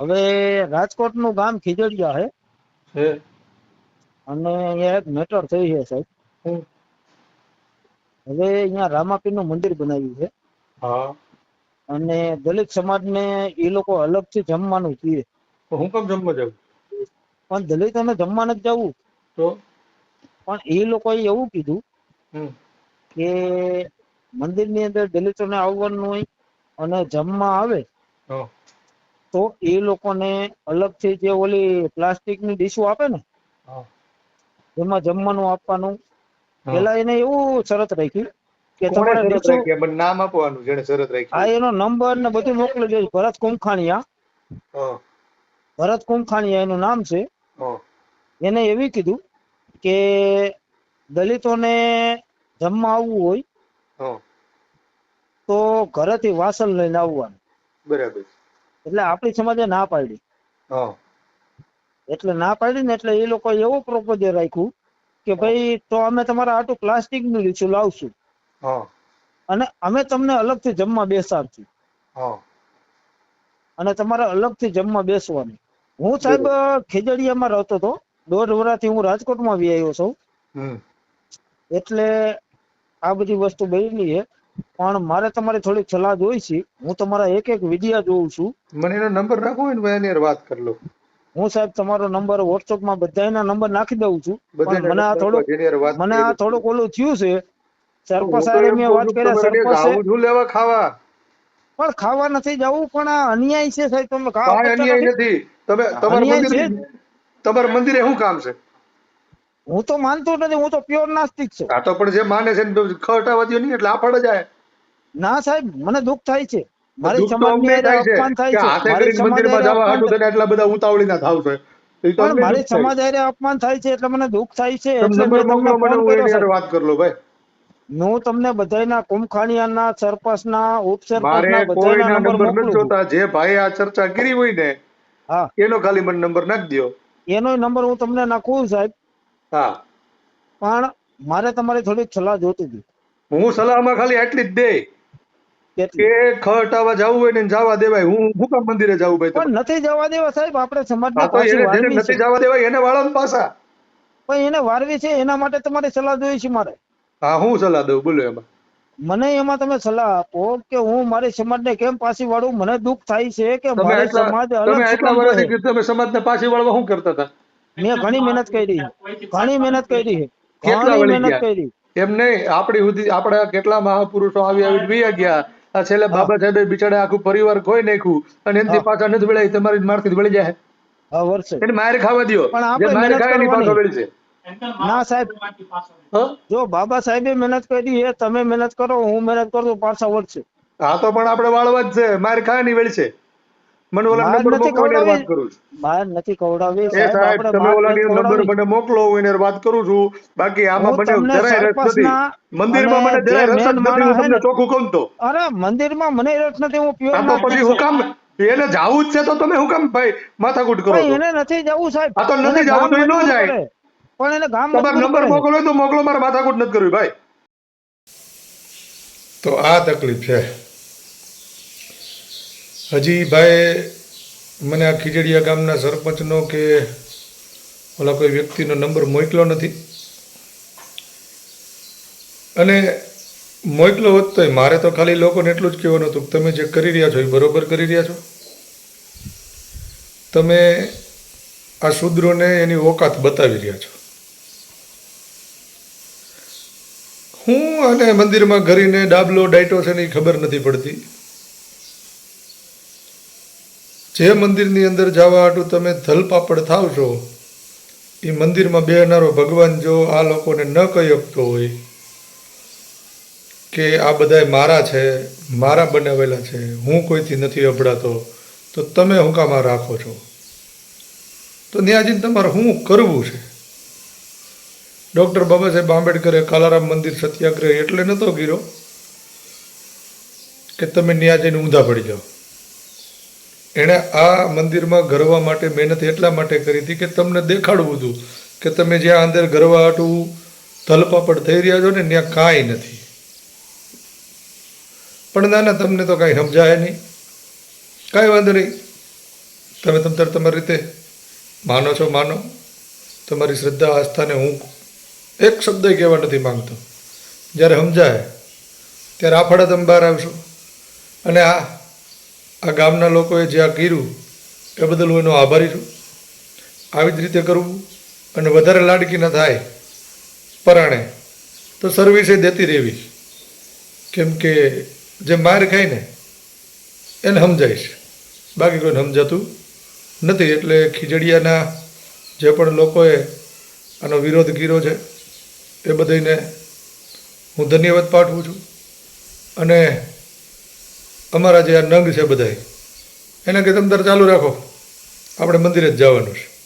હવે રાજકોટનું ગામ ખીજડીયા છે અને અહીંયા એક મેટર થઈ છે સાહેબ. હવે અહીંયા રામાપીરનું મંદિર બનાવ્યું છે. અને દલિત સમાજને એ લોકો અલગથી જમવાનું કહે. હું કેમ જમવા જાઉં? પણ દલિતોને જમવા નથી જવું. તો? પણ એ લોકોએ એવું કીધું કે મંદિરની અંદર દલિતોને આવવાનું હોય અને જમવા આવે તો એ લોકોને અલગથી જે ઓલી પ્લાસ્ટિકની ડીશો આપે ને એમાં જમવાનું આપવાનું. પેલા એને એવું શરત રાખી કે તમારે ડીશો નામ આપવાનું જેને શરત આ રાખી એનો નંબર ને બધું મોકલી દેજો. ભરત કુંખાણીયા. ભરત કુંખાણીયા એનું નામ છે. એને એવી કીધું કે દલિતોને જમવા આવવું હોય તો ઘરેથી વાસણ લઈને આવવાનું. બરાબર. એટલે આપણી સમાજે ના પાડી. એટલે ના પાડી ને એટલે એ લોકો એવું પ્રોપોઝલ રાખ્યું કે ભાઈ તો અમે તમારા આટલું પ્લાસ્ટિકનું લીધું લાવશું. અને અમે તમને અલગથી જમવા બેસાડશું. અને તમારે અલગથી જમવા બેસવાનું. હું સાહેબ ખેજડીયામાં રહેતો હતો. દોઢ વર્ષથી હું રાજકોટમાં આવી આવ્યો છું એટલે આ બધી વસ્તુ બની છે. પણ મારે તમારી થોડીક સલાહ જોઈ છે. હું તમારા એક એક વિડિયા જોઉં છું. મને એનો નંબર નાખો ને ભાઈ એની વાત કરી લો હું સાહેબ તમારો નંબર WhatsApp માં બધાના નંબર નાખી દઉં છું. પણ મને આ થોડુંક મને આ. થોડુંક ઓલું થયું છે. સરપંચ સાહેબ મેં વાત કર્યા સરપંચ છું લેવા ખાવા. પણ ખાવા નથી જવું પણ આ અન્યાય છે સાહેબ. તમે આપતા અન્યાય નથી? તમે તમારા મંદિરે તમારા મંદિરે શું કામ છે? હું તો માનતો નથી હું તો પ્યોર નાસ્તિક છું. આ તો પણ જે માને છે વધ્યો નહીં એટલે આફડ જાય ના સાહેબ મને દુઃખ થાય છે. મારી સમાજની અપમાન થાય છે. મારી મંદિરમાં જવા હાટુ થઈને એટલા બધા ઉતાવળીના થાવ છે. પણ મારી. સમાજ આરે અપમાન થાય છે એટલે મને દુઃખ થાય છે એટલે મેં તમને ફોન કર્યો વાત કરી લો ભાઈ. હું તમને બધાયના કુમખાણીયાના સરપંચના ઉપસરપંચના નંબર નંબર મોકલું જોતા. જે ભાઈ આ ચર્ચા કરી હોય ને હા. એનો ખાલી મને નંબર નાખ દયો. એનો નંબર હું તમને નાખું સાહેબ. હા. પણ મારે તમારી થોડીક સલાહ જોતી હતી. હું સલાહમાં ખાલી આટલી જ દે કે ખટાવા જવું હોય ને જવા દેવાય. હું હું કામ મંદિરે જવું ભાઈ પણ નથી જવા દેવા સાહેબ આપણે સમાજને પાછી નથી જવા દેવાય એને વાળા પાછા. પણ એને વારવી છે એના માટે તમારી સલાહ જોઈ છે મારે. હા હું સલાહ દઉં બોલો એમાં. મને એમાં તમે સલાહ આપો કે હું મારી સમાજને કેમ પાછી વાળું? મને દુઃખ થાય છે કે મારે સમાજ અલગ તમે સમાજને પાછી વાળવા શું કરતા હતા? મેં ઘણી મહેનત કરી. ઘણી મહેનત કરી. ઘણી મહેનત કરી. એમ નહીં આપણી સુધી આપણા કેટલા મહાપુરુષો આવી આવી વયા ગયા. આ છેલ્લે બાબા સાહેબે બિચારા આખું પરિવાર કોઈ નાખ્યું અને એનથી પાછા નથી વળાય. તમારી મારથી વળી જાય. હા વર્ષે. એને માર ખાવા દ્યો. પણ આપણે મહેનત ખાય પાછો કરવાની. વળી છે. ના સાહેબ. જો બાબા સાહેબે મહેનત કરી એ તમે મહેનત કરો હું મહેનત કરું પાછા વળશે. હા તો પણ આપણે વાળવા જ છે. માર ખાવાની ની વળી છે. મને ઓલા નંબર મોકલો વાત કરું છું. બહાર નથી ખવડાવી એ સાહેબ સાહેબ તમે માર નંબર મને મોકલો હું એની વાત કરું છું. બાકી આમાં મને જરાય રસ નથી. મંદિરમાં મને જરાય રસ જ નથી હું તમને ચોખ્ખું કહું તો. અરે મંદિરમાં મને રસ નથી હું પ્યોર આ પછી હું કામ એને જાવું જ છે તો તમે હું કામ ભાઈ માથાકૂટ કરો એને નથી જવું સાહેબ. આ તો નથી જવું તો એ ન જાય. પણ એને ગામ તમારો નંબર મોકલો તો મોકલો મારે માથાકૂટ નથી કરવી ભાઈ. તો આ તકલીફ છે. હજી ભાઈ મને આ ખીજડીયા ગામના સરપંચનો કે ઓલા કોઈ વ્યક્તિનો નંબર મોકલો નથી. અને મોકલો હોત તોય મારે તો ખાલી લોકોને એટલું જ કહેવાનું હતું કે તમે જે કરી રહ્યા છો એ બરોબર કરી રહ્યા છો. તમે આ શૂદ્રોને એની ઓકાત બતાવી રહ્યા છો. હું અને મંદિરમાં ઘરીને ડાબલો, ડાયટો છે ને એ ખબર નથી પડતી. જે મંદિરની અંદર જવા હાટું તમે ધલપાપડ થાવ છો એ મંદિરમાં બેહનારો ભગવાન જો આ લોકોને ન કહી શકતો હોય કે આ બધા મારા છે, મારા બનાવેલા છે, હું કોઈથી નથી અભડાતો, તો તમે હું રાખો છો. તો ત્યાં તમારે શું કરવું છે? ડૉક્ટર બાબા સાહેબ આંબેડકરે કાલારામ મંદિર સત્યાગ્રહ એટલે નહોતો ગીરો કે તમે જઈને ઊંધા પડી જાઓ? એણે આ મંદિરમાં ગરવા માટે મહેનત એટલા માટે કરી હતી કે તમને દેખાડવું હતું કે તમે જ્યાં અંદર ગરવા હાટું તલપાપડ થઈ રહ્યા છો ને, ત્યાં કાંઈ નથી. પણ ના ના તમને તો કાંઈ સમજાય નહીં. કાંઈ વાંધો નહીં. તમે તમ તારે તમારી રીતે માનો છો, માનો. તમારી શ્રદ્ધા, આસ્થાને હું એક શબ્દ કહેવા નથી માંગતો. જ્યારે સમજાય, ત્યારે આફાડા તમે બહાર આવશો. અને આ આ ગામના લોકોએ જે આ કર્યું, એ બદલ હું એનો આભારી છું. આવી જ રીતે કરવું અને વધારે લાડકી ન થાય, પરાણે, તો સર્વિસે દેતી રહેવી. કેમ કે જે માર ખાય ને, એને સમજાય છે. બાકી કોઈને સમજાતું નથી, એટલે ખીજડીયાના જે પણ લોકોએ આનો વિરોધ કર્યો છે, એ બધાને હું ધન્યવાદ પાઠવું છું. અને અમારા જે આ નંગ છે બધાય, એને કે તમે તાર ચાલુ રાખો. આપણે મંદિરે જ જવાનું છે.